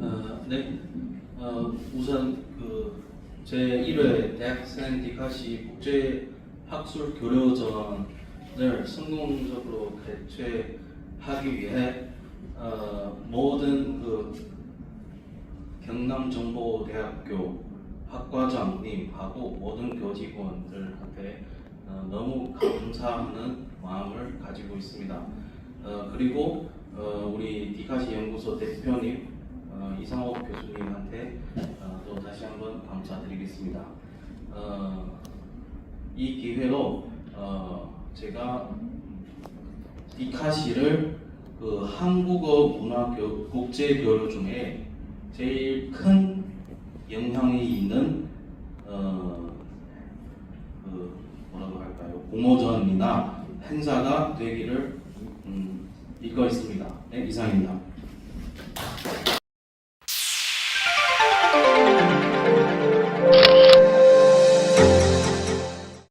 아, 네. 아, 우선 그 제 1회 대학생 디카시 국제 학술 교류 전을 성공적으로 개최하기 위해 어, 모든 그 경남정보대학교 학과장님하고 모든 교직원들한테 어, 너무 감사하는 마음을 가지고 있습니다. 어, 그리고 어, 우리 디카시 연구소 대표님 어, 이상옥 교수님한테 어, 또 다시 한번 감사드리겠습니다. 어, 이 기회로 어, 제가 디카시를 그 한국어 문화 교, 국제 교류 중에 제일 큰 영향이 있는 어, 공모전이나 행사가 되기를 음, 이끌 있습니다. 네, 이상입니다.